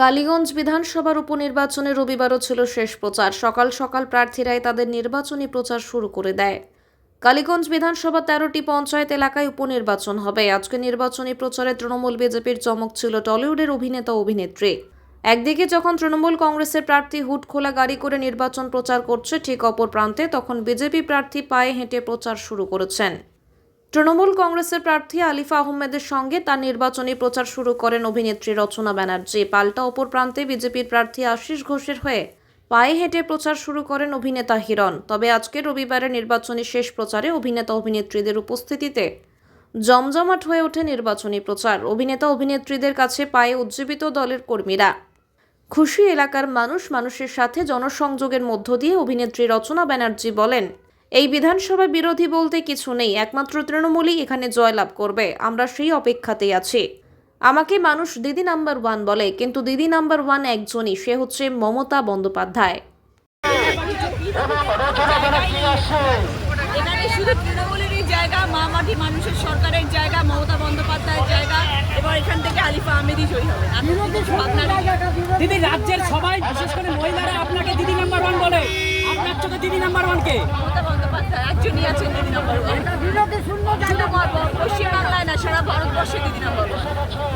কালীগঞ্জ বিধানসভার উপনির্বাচনে রবিবারও ছিল শেষ প্রচার। সকাল সকাল প্রার্থীরাই তাদের নির্বাচনী প্রচার শুরু করে দেয়। কালীগঞ্জ বিধানসভা তেরোটি পঞ্চায়েত এলাকায় উপনির্বাচন হবে। আজকে নির্বাচনী প্রচারে তৃণমূল বিজেপির চমক ছিল টলিউডের অভিনেতা অভিনেত্রী। একদিকে যখন তৃণমূল কংগ্রেসের প্রার্থী হুট খোলা গাড়ি করে নির্বাচন প্রচার করছে ঠিক অপর প্রান্তে, তখন বিজেপি প্রার্থী পায়ে হেঁটে প্রচার শুরু করেছেন। তৃণমূল কংগ্রেসের প্রার্থী আলিফা আহমেদের সঙ্গে তার নির্বাচনী প্রচার শুরু করেন অভিনেত্রী রচনা ব্যানার্জি। পাল্টা অপর প্রান্তে বিজেপির প্রার্থী আশিস ঘোষের হয়ে পায়ে হেঁটে প্রচার শুরু করেন অভিনেতা হিরণ। তবে আজকে রবিবারের নির্বাচনী শেষ প্রচারে অভিনেতা অভিনেত্রীদের উপস্থিতিতে জমজমাট হয়ে ওঠে নির্বাচনী প্রচার। অভিনেতা অভিনেত্রীদের কাছে পায়ে উজ্জীবিত দলের কর্মীরা। খুশি এলাকার মানুষ মানুষের সাথে জনসংযোগের মধ্য দিয়ে অভিনেত্রী রচনা ব্যানার্জি বলেন এই বিধানসভা বিরোধী বলতে কিছু নেই একমাত্র তৃণমূলই এখানে জয়লাভ করবে আমরা সেই অপেক্ষাতেই আছি। আমাকে মানুষ দিদি নাম্বার ওয়ান বলে কিন্তু দিদি নাম্বার ওয়ান একজনই সে হচ্ছে মমতা বন্দ্যোপাধ্যায়। এখানে শুধু তৃণমূলেরই জায়গা মা মাটি মানুষের সরকারের জায়গা মমতা বন্দ্যোপাধ্যায়ের জায়গা এবার এখান থেকে আলিফা আহমেদই জয়ী হবে। আর কিছু ভাবনা নেই। দিদি রাজ্যের সবাই বিশেষ করে মহিলারা আপনাকে দিদি নাম্বার ওয়ান বলে। আপনার চোখে দিদি নাম্বার ওয়ান কে? বন্দ্যোপাধ্যায় আছেন দিদি নম্বর ওয়ান শুধু পশ্চিমবাংলায় না সারা ভারতবর্ষে দিদি নম্বর ওয়ান